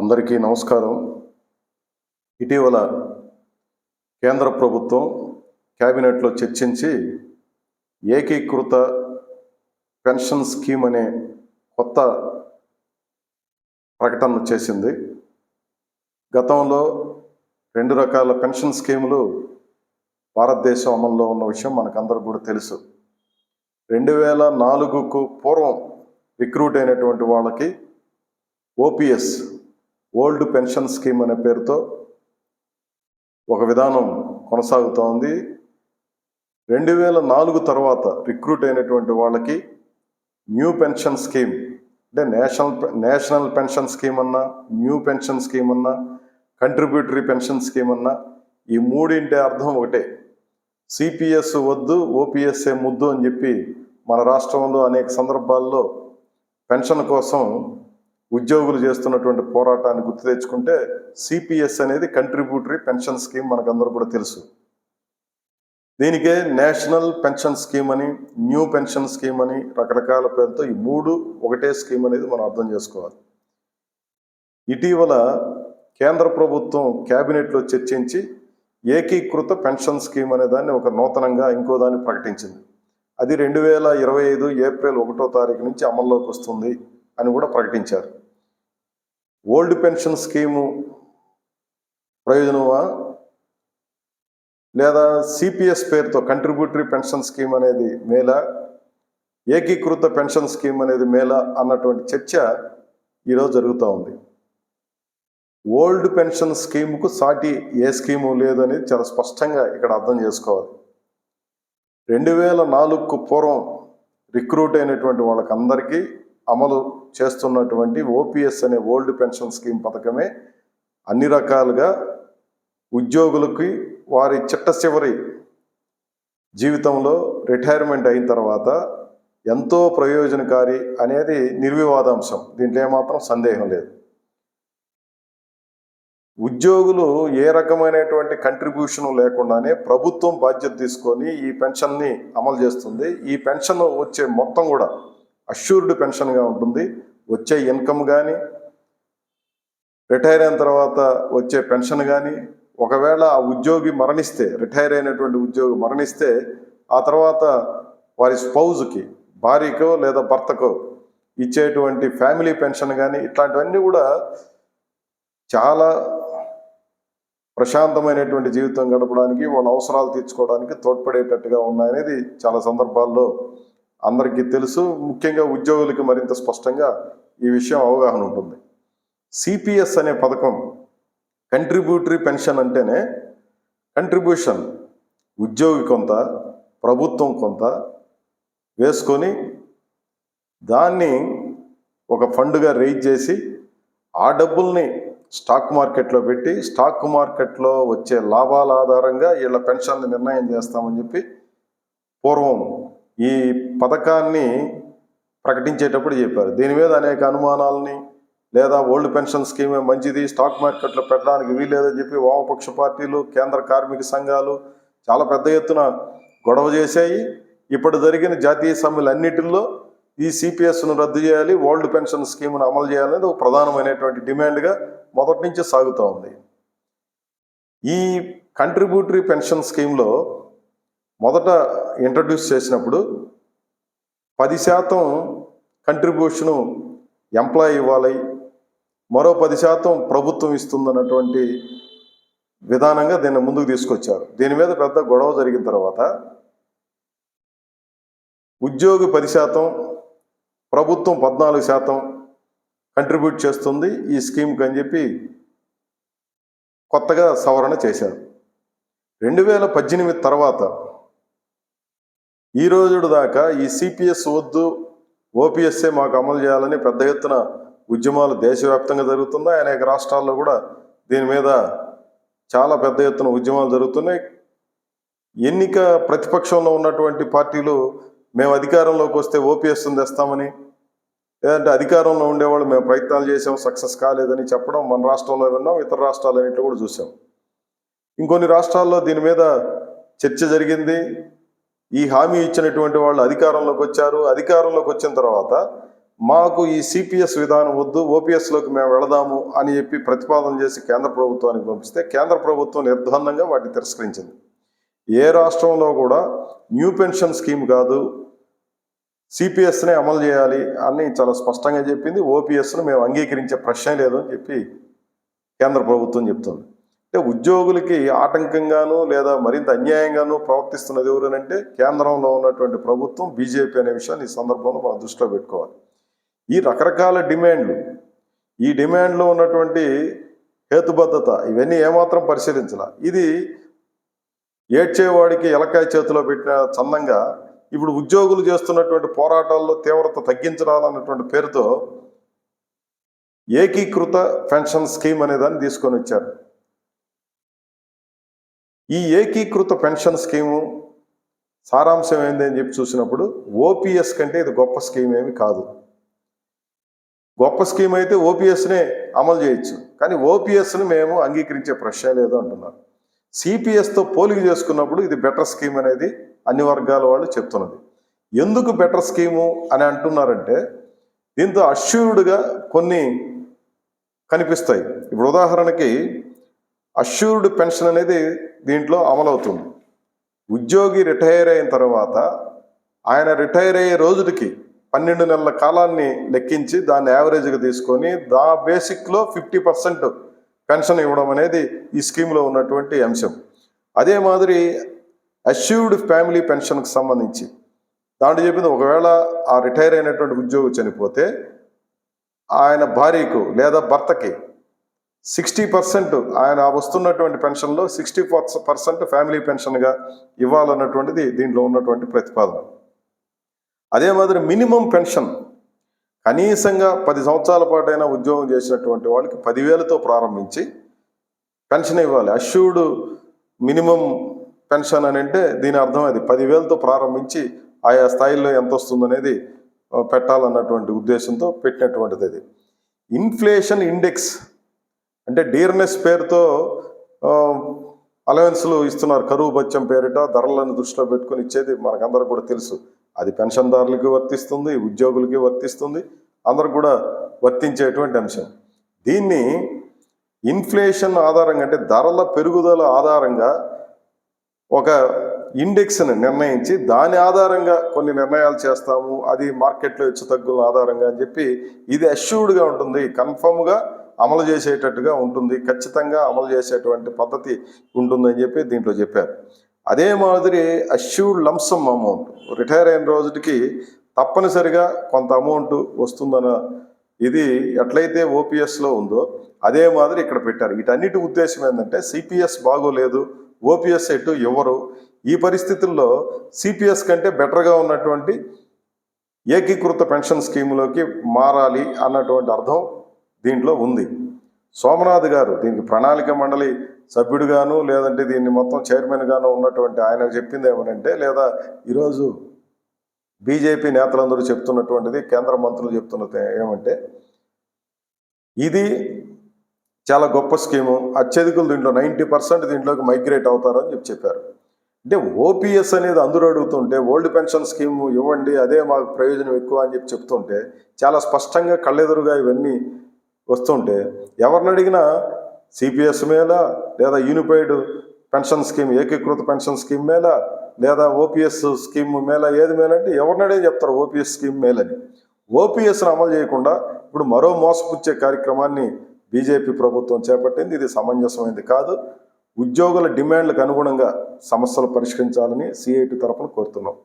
అందరికీ నమస్కారం. ఇటీవల కేంద్ర ప్రభుత్వం క్యాబినెట్లో చర్చించి ఏకీకృత పెన్షన్ స్కీమ్ అనే కొత్త ప్రకటన చేసింది. గతంలో రెండు రకాల పెన్షన్ స్కీములు భారతదేశం అమల్లో ఉన్న విషయం మనకందరికి కూడా తెలుసు. రెండు వేల నాలుగుకు పూర్వం రిక్రూట్ అయినటువంటి వాళ్ళకి ఓపీఎస్ ఓల్డ్ పెన్షన్ స్కీమ్ అనే పేరుతో ఒక విధానం కొనసాగుతూ ఉంది. రెండు వేల నాలుగు తర్వాత రిక్రూట్ అయినటువంటి వాళ్ళకి న్యూ పెన్షన్ స్కీమ్ అంటే నేషనల్ నేషనల్ పెన్షన్ స్కీమ్ అన్నా న్యూ పెన్షన్ స్కీమ్ అన్నా కంట్రిబ్యూటరీ పెన్షన్ స్కీమ్ అన్నా ఈ మూడింటి అర్థం ఒకటే. సిపిఎస్ వద్దు ఓపీఎస్ఏ ముద్దు అని చెప్పి మన రాష్ట్రంలో అనేక సందర్భాల్లో పెన్షన్ కోసం ఉద్యోగులు చేస్తున్నటువంటి పోరాటాన్ని గుర్తు తెచ్చుకుంటే సిపిఎస్ అనేది కంట్రిబ్యూటరీ పెన్షన్ స్కీమ్ మనకందరూ కూడా తెలుసు. దీనికే నేషనల్ పెన్షన్ స్కీమ్ అని న్యూ పెన్షన్ స్కీమ్ అని రకరకాల పేరుతో ఈ మూడు ఒకటే స్కీమ్ అనేది మనం అర్థం చేసుకోవాలి. ఇటీవల కేంద్ర ప్రభుత్వం క్యాబినెట్లో చర్చించి ఏకీకృత పెన్షన్ స్కీమ్ అనే దాన్ని ఒక నూతనంగా ఇంకో దాన్ని ప్రకటించింది. అది రెండు వేల ఇరవై ఐదు ఏప్రిల్ ఒకటో తారీఖు నుంచి అమల్లోకి వస్తుంది. అని కూడా ప్రకటించారు. ఓల్డ్ పెన్షన్ స్కీము ప్రయోజనమా? లేదా సిపిఎస్ పేరుతో కంట్రిబ్యూటరీ పెన్షన్ స్కీమ్ అనేది మేలా? ఏకీకృత పెన్షన్ స్కీమ్ అనేది మేలా? అన్నటువంటి చర్చ ఈరోజు జరుగుతూ ఉంది. ఓల్డ్ పెన్షన్ స్కీమ్కు సాటి ఏ స్కీము లేదు అనేది చాలా స్పష్టంగా ఇక్కడ అర్థం చేసుకోవాలి. రెండు వేల నాలుగుకు పూర్వం రిక్రూట్ అయినటువంటి వాళ్ళకందరికీ అమలు చేస్తున్నటువంటి ఓపీఎస్ అనే ఓల్డ్ పెన్షన్ స్కీమ్ పథకమే అన్ని రకాలుగా ఉద్యోగులకి వారి చిట్ట చివరి జీవితంలో రిటైర్మెంట్ అయిన తర్వాత ఎంతో ప్రయోజనకారి అనేది నిర్వివాదాంశం. దీంట్లో ఏమాత్రం సందేహం లేదు. ఉద్యోగులు ఏ రకమైనటువంటి కంట్రిబ్యూషన్ లేకుండానే ప్రభుత్వం బాధ్యత తీసుకొని ఈ పెన్షన్ని అమలు చేస్తుంది. ఈ పెన్షన్ వచ్చే మొత్తం కూడా అష్యూర్డ్ పెన్షన్గా ఉంటుంది. వచ్చే ఇన్కమ్ కానీ రిటైర్ అయిన తర్వాత వచ్చే పెన్షన్ కానీ ఒకవేళ ఆ ఉద్యోగి మరణిస్తే రిటైర్ అయినటువంటి ఉద్యోగి మరణిస్తే ఆ తర్వాత వారి స్పౌజ్కి భార్యకో లేదా భర్తకో ఇచ్చేటువంటి ఫ్యామిలీ పెన్షన్ కానీ ఇట్లాంటివన్నీ కూడా చాలా ప్రశాంతమైనటువంటి జీవితం గడపడానికి వాళ్ళ అవసరాలు తీర్చుకోవడానికి తోడ్పడేటట్టుగా ఉన్నాయనేది చాలా సందర్భాల్లో అందరికీ తెలుసు. ముఖ్యంగా ఉద్యోగులకి మరింత స్పష్టంగా ఈ విషయం అవగాహన ఉంటుంది. సిపిఎస్ అనే పథకం కంట్రిబ్యూటరీ పెన్షన్ అంటేనే కంట్రిబ్యూషన్ ఉద్యోగి కొంత ప్రభుత్వం కొంత వేసుకొని దాన్ని ఒక ఫండ్గా రైజ్ చేసి ఆ డబ్బుల్ని స్టాక్ మార్కెట్లో పెట్టి స్టాక్ మార్కెట్లో వచ్చే లాభాల ఆధారంగా వీళ్ళ పెన్షన్ని నిర్ణయం చేస్తామని చెప్పి పూర్వం ఈ పథకాన్ని ప్రకటించేటప్పుడు చెప్పారు. దీని మీద అనేక అనుమానాలని లేదా ఓల్డ్ పెన్షన్ స్కీమే మంచిది స్టాక్ మార్కెట్లో పెట్టడానికి వీల్లేదని చెప్పి వామపక్ష పార్టీలు కేంద్ర కార్మిక సంఘాలు చాలా పెద్ద ఎత్తున గొడవ చేశాయి. ఇప్పుడు జరిగిన జాతీయ సమ్మెలు అన్నిటిల్లో ఈ సిపిఎస్ను రద్దు చేయాలి ఓల్డ్ పెన్షన్ స్కీమ్ను అమలు చేయాలనేది ఒక ప్రధానమైనటువంటి డిమాండ్గా మొదటి నుంచి సాగుతూ ఉంది. ఈ కంట్రిబ్యూటరీ పెన్షన్ స్కీమ్లో మొదట ఇంట్రడ్యూస్ చేసినప్పుడు పది శాతం కంట్రిబ్యూషను ఎంప్లాయ్ ఇవ్వాలి మరో పది శాతం ప్రభుత్వం ఇస్తుందన్నటువంటి విధానంగా దీన్ని ముందుకు తీసుకొచ్చారు. దీని మీద పెద్ద గొడవ జరిగిన తర్వాత ఉద్యోగి పది శాతం ప్రభుత్వం పద్నాలుగు శాతం కంట్రిబ్యూట్ చేస్తుంది. ఈ స్కీమ్కి అని చెప్పి కొత్తగా సవరణ చేశారు. రెండు వేల పద్దెనిమిది తర్వాత ఈ రోజు దాకా ఈ సిపిఎస్ వద్దు ఓపీఎస్ఏ మాకు అమలు చేయాలని పెద్ద ఎత్తున ఉద్యమాలు దేశవ్యాప్తంగా జరుగుతున్నాయి. అనేక రాష్ట్రాల్లో కూడా దీని మీద చాలా పెద్ద ఎత్తున ఉద్యమాలు జరుగుతున్నాయి. ఎన్నిక ప్రతిపక్షంలో ఉన్నటువంటి పార్టీలు మేము అధికారంలోకి వస్తే ఓపీఎస్ తెస్తామని లేదంటే అధికారంలో ఉండేవాళ్ళు మేము ప్రయత్నాలు చేసాం సక్సెస్ కాలేదని చెప్పడం మన రాష్ట్రంలో విన్నాం ఇతర రాష్ట్రాలన్నింటిలో కూడా చూసాం ఇంకొన్ని రాష్ట్రాల్లో దీని మీద చర్చ జరిగింది. ఈ హామీ ఇచ్చినటువంటి వాళ్ళు అధికారంలోకి వచ్చారు. అధికారంలోకి వచ్చిన తర్వాత మాకు ఈ సిపిఎస్ విధానం వద్దు ఓపీఎస్లోకి మేము వెళదాము అని చెప్పి ప్రతిపాదన చేసి కేంద్ర ప్రభుత్వానికి పంపిస్తే కేంద్ర ప్రభుత్వం నిర్బంధంగా వాటిని తిరస్కరించింది. ఏ రాష్ట్రంలో కూడా న్యూ పెన్షన్ స్కీమ్ కాదు సిపిఎస్నే అమలు చేయాలి అని చాలా స్పష్టంగా చెప్పింది. ఓపీఎస్ను మేము అంగీకరించే ప్రశ్న లేదు అని చెప్పి కేంద్ర ప్రభుత్వం చెప్తుంది. అంటే ఉద్యోగులకి ఆటంకంగాను లేదా మరింత అన్యాయంగాను ప్రవర్తిస్తున్నది ఎవరనంటే కేంద్రంలో ఉన్నటువంటి ప్రభుత్వం బీజేపీ అనే విషయాన్ని ఈ సందర్భంలో మనం దృష్టిలో పెట్టుకోవాలి. ఈ రకరకాల డిమాండ్లు ఈ డిమాండ్లో ఉన్నటువంటి హేతుబద్ధత ఇవన్నీ ఏమాత్రం పరిశీలించాల. ఇది ఏడ్చేవాడికి ఎలకాయ చేతిలో పెట్టిన చందంగా ఇప్పుడు ఉద్యోగులు చేస్తున్నటువంటి పోరాటాల్లో తీవ్రత తగ్గించాలన్నటువంటి పేరుతో ఏకీకృత పెన్షన్ స్కీమ్ అనే దాన్ని తీసుకొని వచ్చారు. ఈ ఏకీకృత పెన్షన్ స్కీము సారాంశం ఏంది అని చెప్పి చూసినప్పుడు ఓపీఎస్ కంటే ఇది గొప్ప స్కీమ్ ఏమి కాదు. గొప్ప స్కీమ్ అయితే ఓపీఎస్నే అమలు చేయొచ్చు. కానీ ఓపీఎస్ని మేము అంగీకరించే ప్రశ్న లేదు అంటున్నారు. సిపిఎస్తో పోలిక చేసుకున్నప్పుడు ఇది బెటర్ స్కీమ్ అనేది అన్ని వర్గాల వాళ్ళు చెప్తున్నది. ఎందుకు బెటర్ స్కీము అని అంటున్నారంటే దీంతో అష్యూర్డ్గా కొన్ని కనిపిస్తాయి. ఇప్పుడు ఉదాహరణకి అష్యూర్డ్ పెన్షన్ అనేది దీంట్లో అమలవుతుంది. ఉద్యోగి రిటైర్ అయిన తర్వాత ఆయన రిటైర్ అయ్యే రోజుకి పన్నెండు నెలల కాలాన్ని లెక్కించి దాన్ని యావరేజ్గా తీసుకొని దా బేసిక్లో ఫిఫ్టీ పర్సెంట్ పెన్షన్ ఇవ్వడం అనేది ఈ స్కీమ్లో ఉన్నటువంటి అంశం. అదే మాదిరి అష్యూర్డ్ ఫ్యామిలీ పెన్షన్కి సంబంధించి దాంట్లో చెప్పింది ఒకవేళ ఆ రిటైర్ అయినటువంటి ఉద్యోగి చనిపోతే ఆయన భార్యకు లేదా భర్తకి సిక్స్టీ పర్సెంట్ ఆయన వస్తున్నటువంటి పెన్షన్లో సిక్స్టీ పర్సెంట్ ఫ్యామిలీ పెన్షన్గా ఇవ్వాలన్నటువంటిది దీంట్లో ఉన్నటువంటి ప్రతిపాదన. అదే మాదిరి మినిమం పెన్షన్ కనీసంగా పది సంవత్సరాల పాటైనా ఉద్యోగం చేసినటువంటి వాళ్ళకి పదివేలతో ప్రారంభించి పెన్షన్ ఇవ్వాలి. అష్యూడ్ మినిమం పెన్షన్ అని అంటే దీని అర్థం అది. పదివేలతో ప్రారంభించి ఆయా స్థాయిల్లో ఎంత వస్తుందనేది పెట్టాలన్నటువంటి ఉద్దేశంతో పెట్టినటువంటిది అది. ఇన్ఫ్లేషన్ ఇండెక్స్ అంటే డీర్నెస్ పేరుతో అలవెన్స్లు ఇస్తున్నారు. కరువు బత్యం పేరిట ధరలను దృష్టిలో పెట్టుకొని ఇచ్చేది మనకందరూ కూడా తెలుసు. అది పెన్షన్దారులకి వర్తిస్తుంది ఉద్యోగులకి వర్తిస్తుంది అందరు కూడా వర్తించేటువంటి అంశం. దీన్ని ఇన్ఫ్లేషన్ ఆధారంగా అంటే ధరల పెరుగుదల ఆధారంగా ఒక ఇండెక్స్ని నిర్ణయించి దాని ఆధారంగా కొన్ని నిర్ణయాలు చేస్తాము. అది మార్కెట్లో హెచ్చు తగ్గుల ఆధారంగా అని చెప్పి ఇది అష్యూర్డ్గా ఉంటుంది. కన్ఫర్మ్గా అమలు చేసేటట్టుగా ఉంటుంది. ఖచ్చితంగా అమలు చేసేటువంటి పద్ధతి ఉంటుందని చెప్పి దీంట్లో చెప్పారు. అదే మాదిరి అష్యూర్డ్ లంసమ్ అమౌంట్ రిటైర్ అయిన రోజుకి తప్పనిసరిగా కొంత అమౌంట్ వస్తుందన్న ఇది ఎట్లయితే ఓపీఎస్లో ఉందో అదే మాదిరి ఇక్కడ పెట్టారు. వీటన్నిటి ఉద్దేశం ఏంటంటే సిపిఎస్ బాగోలేదు ఓపీఎస్ ఎటు ఇవ్వరు. ఈ పరిస్థితుల్లో సిపిఎస్ కంటే బెటర్గా ఉన్నటువంటి ఏకీకృత పెన్షన్ స్కీములోకి మారాలి అన్నటువంటి అర్థం దీంట్లో ఉంది. సోమనాథ్ గారు దీనికి ప్రణాళిక మండలి సభ్యుడిగాను లేదంటే దీన్ని మొత్తం చైర్మన్గాను ఉన్నటువంటి ఆయన చెప్పింది ఏమనంటే లేదా ఈరోజు బీజేపీ నేతలందరూ చెప్తున్నటువంటిది కేంద్ర మంత్రులు చెప్తున్నది ఏమంటే ఇది చాలా గొప్ప స్కీము. అత్యధికులు దీంట్లో నైంటీ పర్సెంట్ దీంట్లోకి మైగ్రేట్ అవుతారని చెప్పి చెప్పారు. అంటే ఓపీఎస్ అనేది అందరూ అడుగుతుంటే ఓల్డ్ పెన్షన్ స్కీమ్ ఇవ్వండి అదే మాకు ప్రయోజనం ఎక్కువ అని చెప్పి చెప్తుంటే చాలా స్పష్టంగా కళ్ళెదురుగా ఇవన్నీ వస్తుంటే ఎవరిని అడిగినా సిపిఎస్ మీద లేదా యూనిఫైడ్ పెన్షన్ స్కీమ్ ఏకీకృత పెన్షన్ స్కీమ్ మేలా లేదా ఓపీఎస్ స్కీమ్ మేల ఏది మేలంటే ఎవరిని అడిగి చెప్తారు ఓపీఎస్ స్కీమ్ మేలని. ఓపీఎస్ను అమలు చేయకుండా ఇప్పుడు మరో మోసపుచ్చే కార్యక్రమాన్ని బీజేపీ ప్రభుత్వం చేపట్టింది. ఇది సమంజసమైనది కాదు. ఉద్యోగుల డిమాండ్లకు అనుగుణంగా సమస్యలు పరిష్కరించాలని సిఐటి తరఫున కోరుతున్నాం.